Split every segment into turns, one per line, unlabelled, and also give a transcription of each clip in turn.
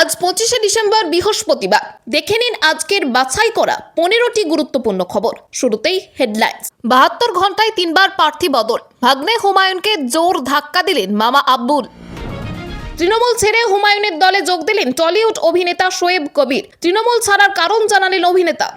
আজ পঁচিশে ডিসেম্বর বৃহস্পতিবার। দেখে নিন আজকের বাছাই করা পনেরোটি গুরুত্বপূর্ণ খবর। শুরুতেই হেডলাইন্স বাহাত্তর ঘন্টায় তিনবার প্রার্থী বদল। ভাগ্নে হুমায়ুনকে জোর ধাক্কা দিলেন মামা আব্বুল তৃণমূল ছেড়ে হুমায়ুনের দলে যোগ দিলেন টলিউড অভিনেতা শোয়েব কবির। তৃণমূল ছাড়ার কারণ জানালেন অভিনেতা।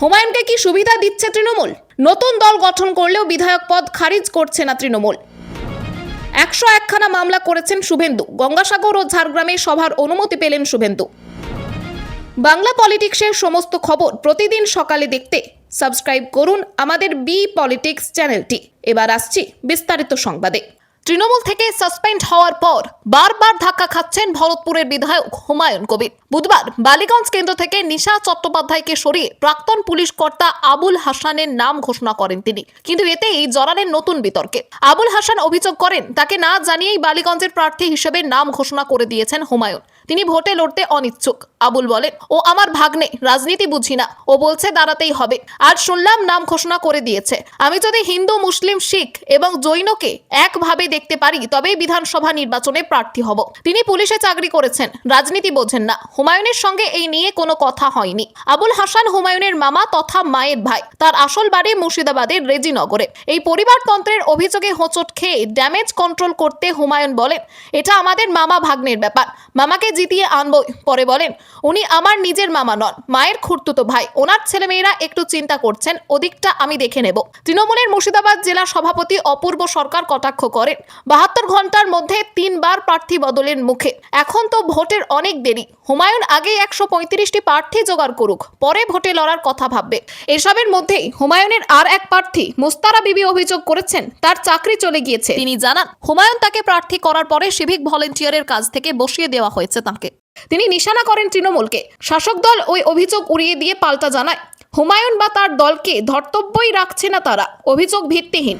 হুমায়ুনকে কি সুবিধা দিচ্ছে তৃণমূল? নতুন দল গঠন করলেও বিধায়ক পদ খারিজ করছে না তৃণমূল। একশো একখানা মামলা করেছেন শুভেন্দু। গঙ্গাসাগর ও ঝাড়গ্রামে সভার অনুমতি পেলেন শুভেন্দু। বাংলা পলিটিক্সের সমস্ত খবর প্রতিদিন সকালে দেখতে সাবস্ক্রাইব করুন আমাদের বি পলিটিক্স চ্যানেলটি। এবার আসছি বিস্তারিত সংবাদে। তৃণমূল থেকে সাসপেন্ড হওয়ার পর বারবার ধাক্কা খাচ্ছেন ভরতপুরের বিধায়ক হুমায়ুন কবির। বুধবার বালিগঞ্জ কেন্দ্র থেকে নিশা চট্টোপাধ্যায়কে সরিয়ে প্রাক্তন পুলিশ কর্তা আবুল হাসানের নাম ঘোষণা করেন তিনি। কিন্তু এতেই জড়ালেন নতুন বিতর্কে। আবুল হাসান অভিযোগ করেন, তাকে না জানিয়েই বালিগঞ্জের প্রার্থী হিসেবে নাম ঘোষণা করে দিয়েছেন হুমায়ুন। তিনি ভোটে লড়তে অনিচ্ছুক। আবুল বলেন, ও আমার ভাগ্নে, রাজনীতি বুঝি না। ও বলছে দাঁড়াতেই হবে। আর শুনলাম নাম ঘোষণা করে দিয়েছে। আমি যদি হিন্দু, মুসলিম, শিখ এবং জৈনকে একভাবে দেখতে পারি, তবেই বিধানসভা নির্বাচনে প্রার্থী হব। তিনি পুলিশে চাকরি করেছেন। রাজনীতি বোঝেন না। হুমায়ুনের সঙ্গে এই নিয়ে কোনো কথা হয়নি। আবুল হাসান হুমায়ুনের মামা তথা মায়ের ভাই। তার আসল বাড়ি মুর্শিদাবাদের রেজিনগরে। এই পরিবারতন্ত্রের অভিযোগে হোঁচট খেয়ে ড্যামেজ কন্ট্রোল করতে হুমায়ুন বলেন, এটা আমাদের মামা ভাগ্নের ব্যাপার। মামাকে জিতিয়ে আনব। পরে বলেন, উনি আমার নিজের মামা নন, মায়ের খুঁড়তুতো ভাই। ওনার ছেলেমেয়েরা একটু চিন্তা করছেন, ওদিকটা আমি দেখে নেব। তৃণমূলের মুর্শিদাবাদ জেলা সভাপতি অপূর্ব সরকার কটাক্ষ করেন, বাহাত্তর ঘণ্টার মধ্যে তিনবার প্রার্থী বদলের মুখে। এখন তো ভোটের অনেক দেরি। হুমায়ুন আগে একশো পঁয়ত্রিশটি প্রার্থী জোগাড় করুক, পরে ভোটে লড়ার কথা ভাববে। এসবের মধ্যেই হুমায়ুনের আর এক প্রার্থী মুস্তারা বিবি অভিযোগ করেছেন, তার চাকরি চলে গিয়েছে। তিনি জানান, হুমায়ুন তাকে প্রার্থী করার পরে সিভিক ভলেন্টিয়ারের কাজ থেকে বসিয়ে দেওয়া হয়েছে তাকে তিনি নিশানা করেন তৃণমূলকে। শাসক দল ওই অভিযোগ উড়িয়ে দিয়ে পাল্টা জানায়। হুমায়ুন বা তার দলকে ধর্তব্যই রাখছে না তারা। অভিযোগ ভিত্তিহীন।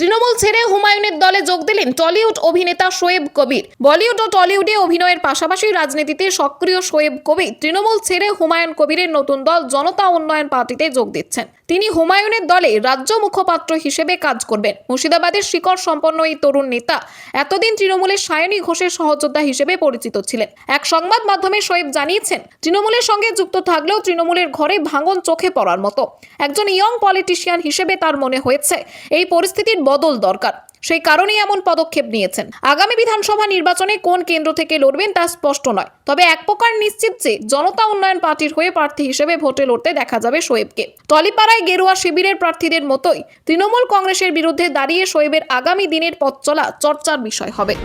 তৃণমূল ছেড়ে হুমায়ুনের দলে যোগ দিলেন টলিউড অভিনেতা শোয়েব কবির। বলিউড ও টলিউডে অভিনয়ের পাশাপাশি রাজনীতিতে সক্রিয় শোয়েব কবির তৃণমূল ছেড়ে হুমায়ুন কবিরের নতুন দল জনতা উন্নয়ন পার্টিতে যোগ দিচ্ছেন। তিনি হুমায়ুনের দলে রাজ্য মুখপাত্র হিসেবে কাজ করবেন। মুর্শিদাবাদের শিকড় সম্পন্ন এই তরুণ নেতা এতদিন তৃণমূলের সায়নী ঘোষের সহযোদ্ধা হিসেবে পরিচিত ছিলেন। এক সংবাদ মাধ্যমে শোয়েব জানিয়েছেন, তৃণমূলের সঙ্গে যুক্ত থাকলেও তৃণমূলের ঘরে ভাঙন চোখে পড়ার মতো। একজন ইয়ং পলিটিশিয়ান হিসেবে তার মনে হয়েছে, এই পরিস্থিতির বদল দরকার। সেই কারণেই এমন পদক্ষেপ নিয়েছেন। আগামী বিধানসভা নির্বাচনে কোন কেন্দ্র থেকে লড়বেন তা স্পষ্ট নয়। তবে এক প্রকার নিশ্চিত যে জনতা উন্নয়ন পার্টির হয়ে প্রার্থী হিসেবে ভোটে লড়তে দেখা যাবে শোয়েবকে। টলিপাড়ায় গেরুয়া শিবিরের প্রার্থীদের মতোই তৃণমূল কংগ্রেসের বিরুদ্ধে দাঁড়িয়ে শোয়েবের আগামী দিনের পথ চলা চর্চার বিষয় হবে।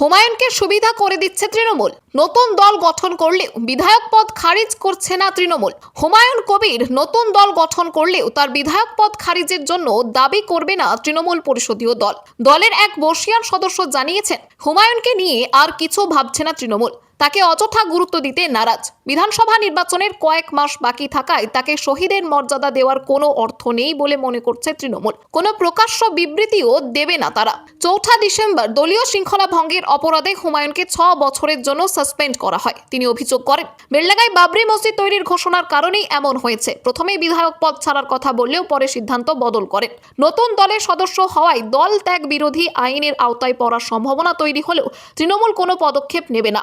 হুমায়ুনকে সুবিধা করে দিচ্ছে তৃণমূল। নতুন দল গঠন করলেও বিধায়ক পদ খারিজ করছে না তৃণমূল। হুমায়ুন কবির নতুন দল গঠন করলেও তার বিধায়ক পদ খারিজের জন্য দাবি করবে না তৃণমূল পরিষদীয় দল। দলের এক বর্ষিয়ান সদস্য জানিয়েছেন, হুমায়ুনকে নিয়ে আর কিছু ভাবছে না তৃণমূল। তাকে অযথা গুরুত্ব দিতে নারাজ। বিধানসভা নির্বাচনের কয়েক মাস বাকি থাকায় তাকে শহীদের মর্যাদা দেওয়ার কোনো অর্থ নেই বলে মনে করছে তৃণমূল। কোনো প্রকাশ্য বিবৃতিও দেবে না তারা। চৌঠা ডিসেম্বর দলীয় শৃঙ্খলা ভঙ্গের অপরাধে হুমায়ুনকে ছ বছরের জন্য সাসপেন্ড করা হয়। তিনি অভিযোগ করেন, বেলডাঙ্গায় বাবরি মসজিদ তৈরির ঘোষণার কারণেই এমন হয়েছে। প্রথমেই বিধায়ক পদ ছাড়ার কথা বললেও পরে সিদ্ধান্ত বদল করেন। নতুন দলের সদস্য হওয়ায় দল ত্যাগ বিরোধী আইনের আওতায় পড়ার সম্ভাবনা তৈরি হলেও তৃণমূল কোনো পদক্ষেপ নেবে না।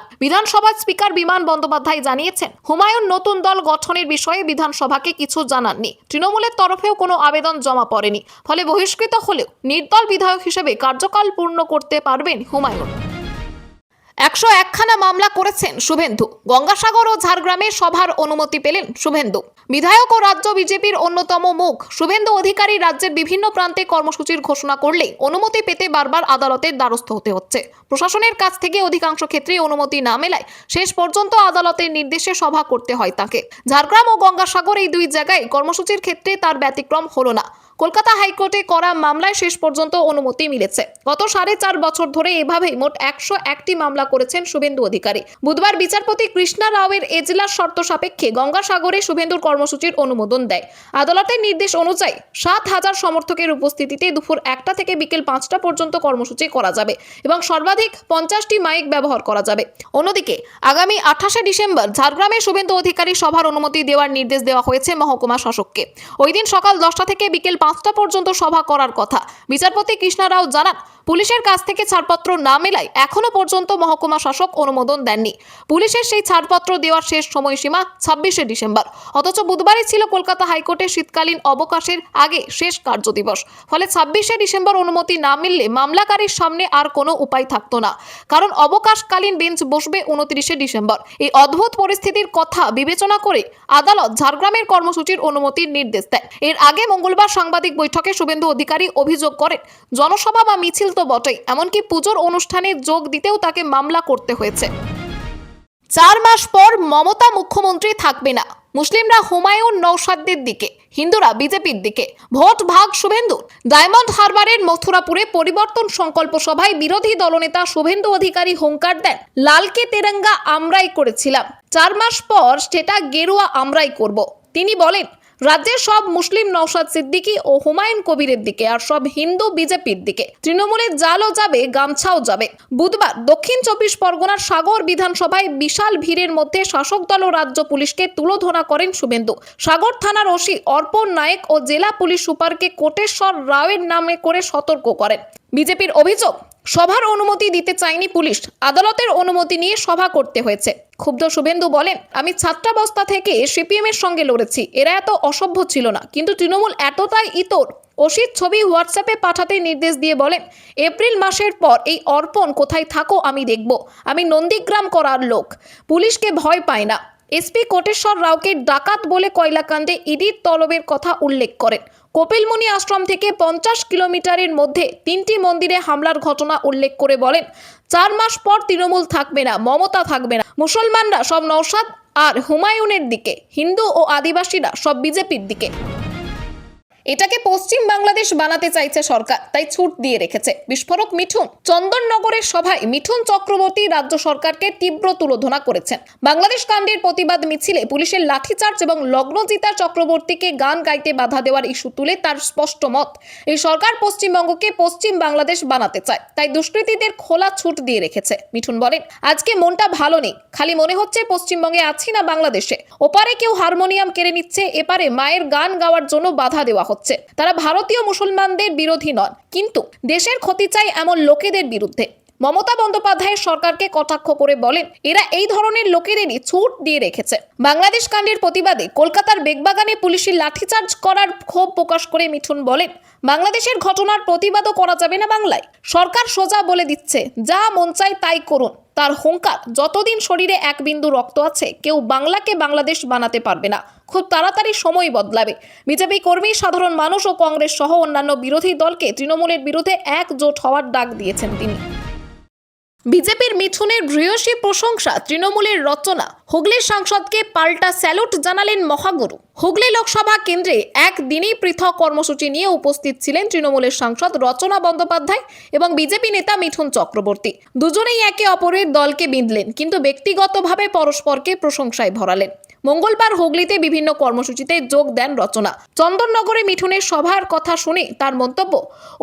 বিধানসভার স্পিকার বিমান বন্দ্যোপাধ্যায় জানিয়েছেন, হুমায়ুন নতুন দল গঠনের বিষয়ে বিধানসভাকে কিছু জানাননি। তৃণমূলের তরফেও কোনো আবেদন জমা পড়েনি। ফলে বহিষ্কৃত হলেও নির্দল বিধায়ক হিসেবে কার্যকাল পূর্ণ করতে পারবেন হুমায়ুন। একশো একখানা মামলা করেছেন শুভেন্দু। গঙ্গাসাগর ও ঝাড়গ্রামে সভার অনুমতি পেলেন শুভেন্দু। বিধায়ক ও রাজ্য বিজেপির অন্যতম মুখ। শুভেন্দু অধিকারী রাজ্যের বিভিন্ন প্রান্তে কর্মসূচির ঘোষণা করলে অনুমতি পেতে বারবার আদালতের দ্বারস্থ হতে হচ্ছে। প্রশাসনের কাছ থেকে অধিকাংশ ক্ষেত্রে অনুমতি না মেলায় শেষ পর্যন্ত আদালতের নির্দেশে সভা করতে হয় তাকে। ঝাড়গ্রাম ও গঙ্গাসাগর এই দুই জায়গায় কর্মসূচির ক্ষেত্রে তার ব্যতিক্রম হলো না। কলকাতা হাইকোর্টে করা মামলায় শেষ পর্যন্ত অনুমতি মিলেছে। গত সাড়ে চার বছর ধরে এভাবেই মোট একশো একটি মামলা করেছেন শুভেন্দু অধিকারী। বুধবার বিচারপতি কৃষ্ণা রাওয়ের এজলার শর্ত সাপেক্ষে গঙ্গাসাগরে শুভেন্দুর কর্মসূচির অনুমোদন দেয়। আদালতের নির্দেশ অনুযায়ী সাত হাজার সমর্থকের উপস্থিতিতে দুপুর একটা থেকে বিকেল পাঁচটা পর্যন্ত কর্মসূচি করা যাবে এবং সর্বাধিক পঞ্চাশটি মাইক ব্যবহার করা যাবে। অন্যদিকে আগামী আঠাশে ডিসেম্বর ঝাড়গ্রামে শুভেন্দু অধিকারী সভার অনুমতি দেওয়ার নির্দেশ দেওয়া হয়েছে মহকুমা শাসককে। ওই দিন সকাল দশটা থেকে বিকেল পাঁচটা পর্যন্ত সভা করার কথা। বিচারপতি কৃষ্ণা রাও জানান, পুলিশের কাছ থেকে ছাড়পত্র না মেলায় এখনও পর্যন্ত মহকুমা শাসক অনুমোদন দেননি। পুলিশের সেই ছাড়পত্র দেওয়ার শেষ সময়সীমা ছাব্বিশে ডিসেম্বর। অথচ বুধবারই ছিল কলকাতা হাইকোর্টের শীতকালীন অবকাশের আগে শেষ কার্যদিবস ফলে ছাব্বিশে ডিসেম্বর অনুমতি না মিললে মামলাকারীর সামনে আর কোনো উপায় থাকতো না। কারণ অবকাশকালীন বেঞ্চ বসবে উনত্রিশে ডিসেম্বর। এই অদ্ভুত পরিস্থিতির কথা বিবেচনা করে আদালত ঝাড়গ্রামের কর্মসূচির অনুমতির নির্দেশ দেয় এর আগে মঙ্গলবার সাংবাদিক বৈঠকে শুভেন্দু অধিকারী অভিযোগ করেন, জনসভা বা মিছিল তো বটেই, এমনকি পুজোর অনুষ্ঠানে যোগ দিতেও তাকে মামলা করতে হয়েছে। চার মাস পর মমতা মুখ্যমন্ত্রী থাকবে না। মুসলিমরা হুমায়ুন নৌসাদদের দিকে, হিন্দুরা বিজেপির দিকে। ভোট ভাগ শুভেন্দুর। ডায়মন্ড হারবারের মথুরাপুরে পরিবর্তন সংকল্প সভায় বিরোধী দলনেতা শুভেন্দু অধিকারী হুঙ্কার দেন, লালকে তেরঙ্গা আমরাই করেছিলাম। চার মাস পর সেটা গেরুয়া আমরাই করব। তিনি বলেন রাজ্যের সব মুসলিম নওশাদ সিদ্দিকী ও হুমায়ুন কবিরের দিকে আর সব হিন্দু বিজেপির দিকে। তৃণমূলের জালও যাবে, গামছাও যাবে। বুধবার দক্ষিণ চব্বিশ পরগনার সাগর বিধানসভায় বিশাল ভিড়ের মধ্যে শাসক দল ও রাজ্য পুলিশকে তুলোধনা করেন শুভেন্দু। সাগর থানার ওসি অর্পণ নায়েক ও জেলা পুলিশ সুপারকে কোটেশ্বর রাওয়ের নামে করে সতর্ক করেন। বিজেপির অভিযোগ, সভার অনুমতি দিতে চায়নি পুলিশ। আদালতের অনুমতি নিয়ে সভা করতে হয়েছে। ক্ষুব্ধ শুভেন্দু বলেন, আমি ছাত্রাবস্থা থেকে সিপিএম এর সঙ্গে লড়েছি। এরা এত অসভ্য ছিল না, কিন্তু তৃণমূল এতটাই ইতর। অসিত ছবি হোয়াটসঅ্যাপে পাঠাতে নির্দেশ দিয়ে বলেন, এপ্রিল মাসের পর এই অর্পণ কোথায় থাকো আমি দেখব। আমি নন্দীগ্রাম করার লোক। পুলিশকে ভয় পায় না। এসপি কোটেশ্বর রাওকে ডাকাত বলে কয়লাকান্দে ইডির তলবের কথা উল্লেখ করেন। কপিলমুনি আশ্রম থেকে পঞ্চাশ কিলোমিটারের মধ্যে তিনটি মন্দিরে হামলার ঘটনা উল্লেখ করে বলেন চার মাস পর তৃণমূল থাকবে না, মমতা থাকবে না। মুসলমানরা সব নৌসাদ আর হুমায়ুনের দিকে, হিন্দু ও আদিবাসীরা সব বিজেপির দিকে। এটাকে পশ্চিম বাংলাদেশ বানাতে চাইছে সরকার, তাই ছুট দিয়ে রেখেছে। বিস্ফোরক মিঠুন, চন্দননগরের সভায় মিঠুন চক্রবর্তী রাজ্য সরকারকে তীব্র তুলোধনা করেছেন। বাংলাদেশ কাণ্ডের প্রতিবাদ মিছিলে পুলিশের লাঠিচার্জ এবং লগ্নজিতা চক্রবর্তীকে গান গাইতে বাধা দেওয়ার ইস্যু তুলে তার স্পষ্ট মত, এই সরকার পশ্চিমবঙ্গকে পশ্চিম বাংলাদেশ বানাতে চায়, তাই দুষ্কৃতীদের খোলা ছুট দিয়ে রেখেছে, মিঠুন বলেন। আজকে মনটা ভালো নেই, খালি মনে হচ্ছে পশ্চিমবঙ্গে আছি না বাংলাদেশে। ওপারে কেউ হারমোনিয়াম কেড়ে নিচ্ছে, এপারে মায়ের গান গাওয়ার জন্য বাধা দেওয়া হচ্ছে। তারা ভারতীয় মুসলমানদের বিরোধী নন, কিন্তু দেশের ক্ষতি চাই এমন লোকেদের বিরুদ্ধে। মমতা বন্দ্যোপাধ্যায়ের সরকারকে কটাক্ষ করে বলেন, এরা এই ধরনের লোকেদেরই ছুট দিয়ে রেখেছে। বাংলাদেশ কাণ্ডের প্রতিবাদে কলকাতার বেগবাগানে পুলিশের লাঠিচার্জ করার ক্ষোভ প্রকাশ করে মিঠুন বলেন বাংলাদেশের ঘটনার প্রতিবাদও করা যাবে না বাংলায়। সরকার সোজা বলে দিচ্ছে, যা মন চায় তাই করুন। তার হুঙ্কার, যতদিন শরীরে এক বিন্দু রক্ত আছে, কেউ বাংলাকে বাংলাদেশ বানাতে পারবে না। খুব তাড়াতাড়ি সময় বদলাবে। বিজেপি কর্মী, সাধারণ মানুষ ও কংগ্রেস সহ অন্যান্য বিরোধী দলকে তৃণমূলের বিরুদ্ধে একজোট হওয়ার ডাক দিয়েছেন তিনি। বিজেপির মিঠুনের ভূয়সী প্রশংসা, তৃণমূলের রচনা। হুগলির সাংসদকে পাল্টা স্যালুট জানালেন মহাগুরু। হুগলি লোকসভা কেন্দ্রে একদিনেই পৃথক কর্মসূচি নিয়ে উপস্থিত ছিলেন তৃণমূলের সাংসদ রচনা বন্দ্যোপাধ্যায় এবং বিজেপি নেতা মিঠুন চক্রবর্তী। দুজনেই একে অপরের দলকে বিঁধলেন, কিন্তু ব্যক্তিগতভাবে পরস্পরকে প্রশংসায় ভরালেন। মঙ্গলবার হুগলিতে বিভিন্ন কর্মসূচিতে যোগ দেন রচনা। চন্দননগরে মিঠুনের সভার কথা শুনে তার মন্তব্য,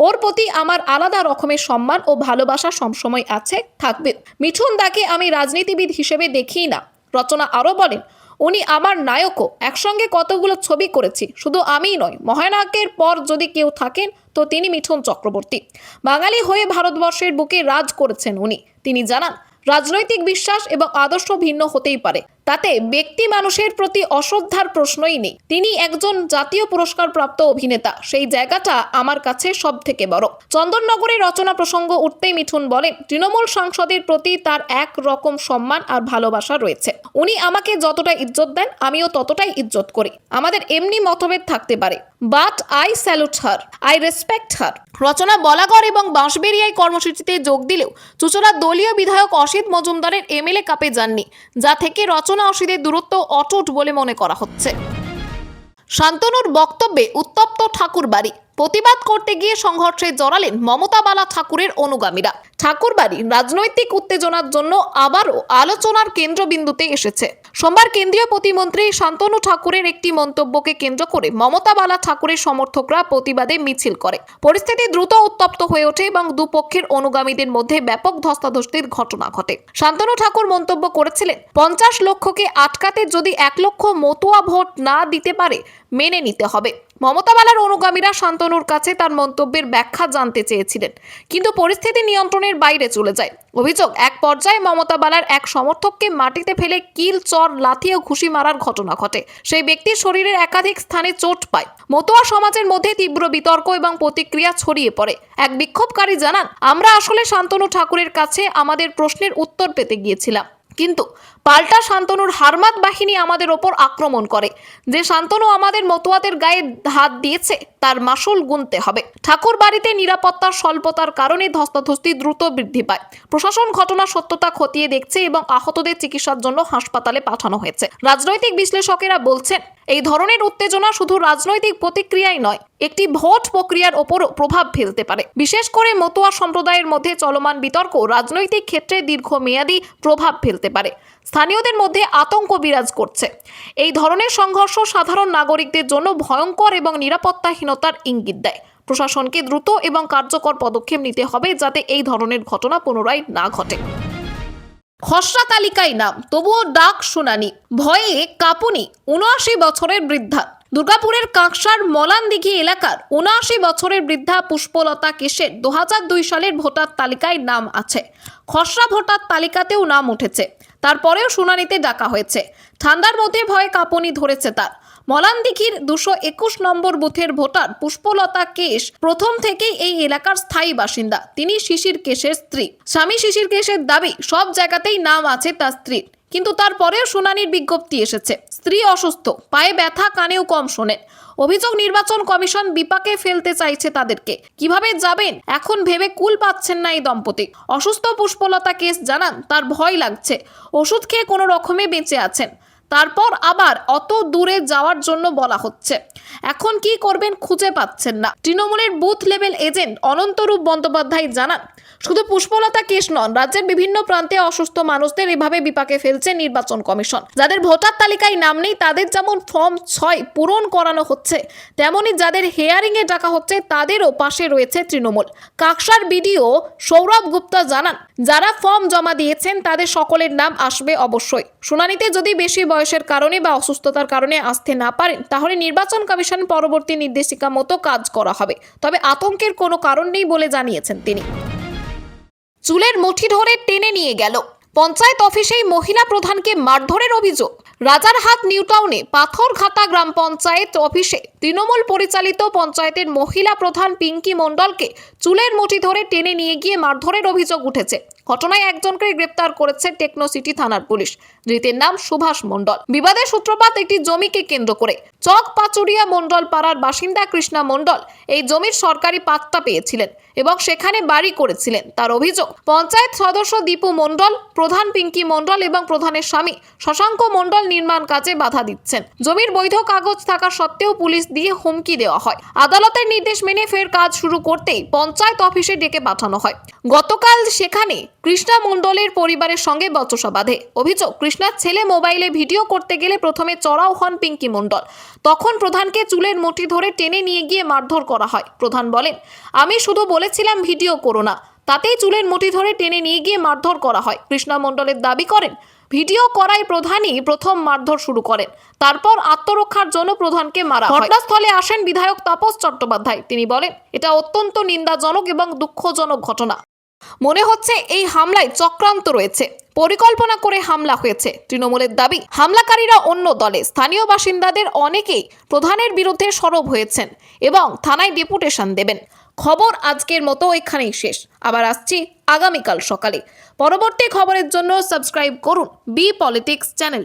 ওর প্রতি আমার আলাদা রকমের সম্মান ও ভালোবাসা সবসময় আছে, থাকবে। মিঠুন দাকে আমি রাজনীতিবিদ হিসেবে দেখি না। রচনা আরও বলেন উনি আমার নায়কও। একসঙ্গে কতগুলো ছবি করেছি, শুধু আমিই নয়, মহানায়কের পর যদি কেউ থাকেন, তো তিনি মিঠুন চক্রবর্তী। বাঙালি হয়ে ভারতবর্ষের বুকে রাজ করেছেন উনি। তিনি জানান, রাজনৈতিক বিশ্বাস এবং আদর্শ ভিন্ন হতেই পারে। তাতে ব্যক্তি মানুষের প্রতি অশ্রদ্ধার প্রশ্নই নেই। তিনি একজন জাতীয় পুরস্কার প্রাপ্ত অভিনেতা। সেই জায়গাটা আমার কাছে সব থেকে বড়। চন্দননগরে রচনা প্রসঙ্গ উঠতেই মিঠুন বলেন, তৃণমূল সাংসদের প্রতি তার এক রকম সম্মান আর ভালোবাসা রয়েছে। উনি আমাকে যতটা ইজ্জত দেন, আমিও ততটাই ইজ্জত করি। আমাদের এমনি মতভেদ থাকতে পারে। But I salute her, I respect her. Rachana Balagarh এবং বাঁশবেরিয়ায় কর্মসূচিতে যোগ দিলেও চুচড়ার দলীয় বিধায়ক অসিত মজুমদারের এমএলএ কাপে যাননি, যা থেকে রচনা অসিতের দূরত্ব অটুট বলে মনে করা হচ্ছে। শান্তনুর বক্তব্যে উত্তপ্ত ঠাকুর বাড়ি প্রতিবাদ করতে গিয়ে সংঘর্ষে জড়ালেন মমতা বালা ঠাকুরের অনুগামীরা। ঠাকুরবাড়ি রাজনৈতিক উত্তেজনার জন্য আবারও আলোচনার কেন্দ্রবিন্দুতে এসেছে। সোমবার কেন্দ্রীয় প্রতিমন্ত্রী শান্তনু ঠাকুরের একটি মন্তব্যকে কেন্দ্র করে মমতা বালা ঠাকুরের সমর্থকরা প্রতিবাদে মিছিল করে। পরিস্থিতি দ্রুত উত্তপ্ত হয়ে ওঠে এবং দুপক্ষের অনুগামীদের মধ্যে ব্যাপক ধস্তাধস্তির ঘটনা ঘটে। শান্তনু ঠাকুর মন্তব্য করেছিলেন, পঞ্চাশ লক্ষকে আটকাতে যদি এক লক্ষ মতুয়া ভোট না দিতে পারে মেনে নিতে হবে। মমতা বালার অনুগামীরা শান্তনুর কাছে তার মন্তব্যের ব্যাখ্যা জানতে চেয়েছিলেন, কিন্তু পরিস্থিতি নিয়ন্ত্রণের বাইরে চলে যায়। অভিযোগ, এক পর্যায়ে মমতা বালার এক সমর্থককে মাটিতে ফেলে কিল, চর, লাথি ও ঘুষি মারার ঘটনা ঘটে। সেই ব্যক্তির শরীরের একাধিক স্থানে চোট পায়। মতুয়া সমাজের মধ্যে তীব্র বিতর্ক এবং প্রতিক্রিয়া ছড়িয়ে পড়ে। এক বিক্ষোভকারী জানান, আমরা আসলে শান্তনু ঠাকুরের কাছে আমাদের প্রশ্নের উত্তর পেতে গিয়েছিলাম। কিন্তু পাল্টা শান্তনুর হারমাত বাহিনী আমাদের ওপর আক্রমণ করে। যে শান্তনু আমাদের মতুয়াদের গায়ে হাত দিয়েছে, তার মাসুল গুনতে হবে। ঠাকুর বাড়িতে নিরাপত্তার স্বল্পতার কারণে ধস্তাধস্তি দ্রুত বৃদ্ধি পায়। প্রশাসন ঘটনা সত্যতা খতিয়ে দেখছে এবং আহতদের চিকিৎসার জন্য হাসপাতালে পাঠানো হয়েছে। রাজনৈতিক বিশ্লেষকেরা বলছেন, এই ধরনের উত্তেজনা শুধু রাজনৈতিক প্রতিক্রিয়াই নয়, একটি ভোট প্রক্রিয়ার ওপরও প্রভাব ফেলতে পারে। বিশেষ করে মতুয়া সম্প্রদায়ের মধ্যে চলমান বিতর্ক রাজনৈতিক ক্ষেত্রে দীর্ঘমেয়াদী প্রভাব ফেলতে পারে। স্থানীয়দের মধ্যে আতঙ্ক বিরাজ করছে। এই ধরনের সংঘর্ষ সাধারণ নাগরিকদের জন্য ভয়ঙ্কর এবং নিরাপত্তাহীনতার ইঙ্গিত দেয়। প্রশাসনকে দ্রুত এবং কার্যকর পদক্ষেপ নিতে হবে যাতে এই ধরনের ঘটনা পুনরায় না ঘটে। খসড়া তালিকায় নাম, তবুও ডাক শুনানি, ভয়ে কাপুনি উনআশি বছরের বৃদ্ধা। দুর্গাপুরের কাঁকসার মলানদিঘি এলাকার উনআশি বছরের বৃদ্ধা পুষ্পলতা কেশের দু সালের ভোটার তালিকায় নাম আছে। খসড়া ভোটার তালিকাতেও নাম উঠেছে। তারপরেও শুনানিতে ডাকা হয়েছে। ঠান্ডার মধ্যে ভয়ে কাঁপুনি ধরেছে তার। মলানদিঘির দুশো একুশ নম্বর বুথের ভোটার পুষ্পলতা কেশ প্রথম থেকেই এই এলাকার স্থায়ী বাসিন্দা। তিনি শিশির কেশের স্ত্রী। স্বামী শিশির কেশের দাবি, সব জায়গাতেই নাম আছে তার স্ত্রীর। কিন্তু তারপরেও শুনানির বিজ্ঞপ্তি এসেছে। স্ত্রী অসুস্থ, পায়ে ব্যথা, কানেও কম শোনেন অভিযোগ নির্বাচন কমিশন বিপাকে ফেলতে চাইছে তাদেরকে। কীভাবে যাবেন? এখন ভেবে কুল পাচ্ছেন না এই দম্পতি। অসুস্থ পুষ্পলতা কেস জানান, তার ভয় লাগছে। ওষুধ খেয়ে কোনো রকমে বেঁচে আছেন। তারপর আবার অত দূরে যাওয়ার জন্য বলা হচ্ছে। এখন কি করবেন খুঁজে পাচ্ছেন না। তৃণমূলের booth level agent Anantarup Bandyopadhyay জানান শুধু পুষ্পলতা কেস নন, রাজ্যের বিভিন্ন প্রান্তে অসুস্থ মানুষদের এভাবে বিপাকে ফেলছে নির্বাচন কমিশন। যাদের ভোটার তালিকায় নাম নেই, তাদের যেমন ফর্ম ছয় পূরণ করানো হচ্ছে, তেমনি যাদের হেয়ারিং এ ডাকা হচ্ছে, তাদেরও পাশে রয়েছে তৃণমূল। কাকসার বিডিও সৌরভ গুপ্তা জানান, যারা ফর্ম জমা দিয়েছেন, তাদের সকলের নাম আসবে অবশ্যই। শুনানিতে যদি বেশি বয়সের কারণে বা অসুস্থতার কারণে আসতে না পারেন, তাহলে নির্বাচন কমিশন পরবর্তী নির্দেশিকা মতো কাজ করা হবে। তবে আতঙ্কের কোনো কারণ নেই বলে জানিয়েছেন তিনি। চুলের মুঠি ধরে টেনে নিয়ে গেল। পঞ্চায়েত অফিসেই মহিলা প্রধানকে মারধরের অভিযোগ। রাজারহাট নিউটাউনে পাথরঘাটা গ্রাম পঞ্চায়েত অফিসে তৃণমূল পরিচালিত পঞ্চায়েতের মহিলা প্রধান পিঙ্কি মণ্ডলকে চুলের মুঠি ধরে টেনে নিয়ে গিয়ে মারধরের অভিযোগ উঠেছে। ঘটনায় একজনকে গ্রেপ্তার করেছে টেকনো সিটি থানার পুলিশ। ধৃতের নাম সুভাষ মণ্ডল। বিবাদের সূত্রপাত একটি জমিকে কেন্দ্র করে। চক পাচুরিয়া মণ্ডল পাড়ার বাসিন্দা কৃষ্ণা মণ্ডল এই জমির সরকারি পাত্তা পেয়েছিলেন এবং সেখানে বাড়ি করেছিলেন। তার অভিযোগ, পঞ্চায়েত সদস্য দীপু মণ্ডল, প্রধান পিঙ্কি মণ্ডল এবং প্রধানের স্বামী শশাঙ্ক মণ্ডল নির্মাণ কাজে বাধা দিচ্ছেন। জমির বৈধ কাগজ থাকা সত্ত্বেও পুলিশ দিয়ে হুমকি দেওয়া হয়। আদালতের নির্দেশ মেনে ফের কাজ শুরু করতেই পঞ্চায়েত অফিসে ডেকে পাঠানো হয়। গতকাল সেখানে কৃষ্ণা মণ্ডলের পরিবারের সঙ্গে বচসা বাঁধে। অভিযোগ, কৃষ্ণার ছেলে মোবাইলে ভিডিও করতে গেলে প্রথমে চড়াও হন পিঙ্কি মণ্ডল। তখন প্রধানকে চুলের মুঠি ধরে টেনে নিয়ে গিয়ে মারধর করা হয়। প্রধান বলেন, আমি শুধু বলেছিলাম ভিডিও করো না, তাতেই চুলের মুঠি ধরে টেনে নিয়ে গিয়ে মারধর করা হয়। কৃষ্ণা মণ্ডলের দাবি করেন, ভিডিও করায় প্রধানই প্রথম মারধর শুরু করেন, তারপর আত্মরক্ষার জন্য প্রধানকে মারা ঘটনাস্থলে আসেন বিধায়ক তাপস চট্টোপাধ্যায়। তিনি বলেন, এটা অত্যন্ত নিন্দাজনক এবং দুঃখজনক ঘটনা। মনে হচ্ছে এই হামলায় চক্রান্ত রয়েছে। পরিকল্পনা করে হামলা হয়েছে। তৃণমূলের দাবি, হামলাকারীরা অন্য দলে। স্থানীয় বাসিন্দাদের অনেকেই প্রধানের বিরুদ্ধে সরব হয়েছেন এবং থানায় ডেপুটেশন দেবেন। খবর আজকের মতো এখানেই শেষ। আবার আসছি আগামীকাল সকালে। পরবর্তী খবরের জন্য সাবস্ক্রাইব করুন। B politics channel.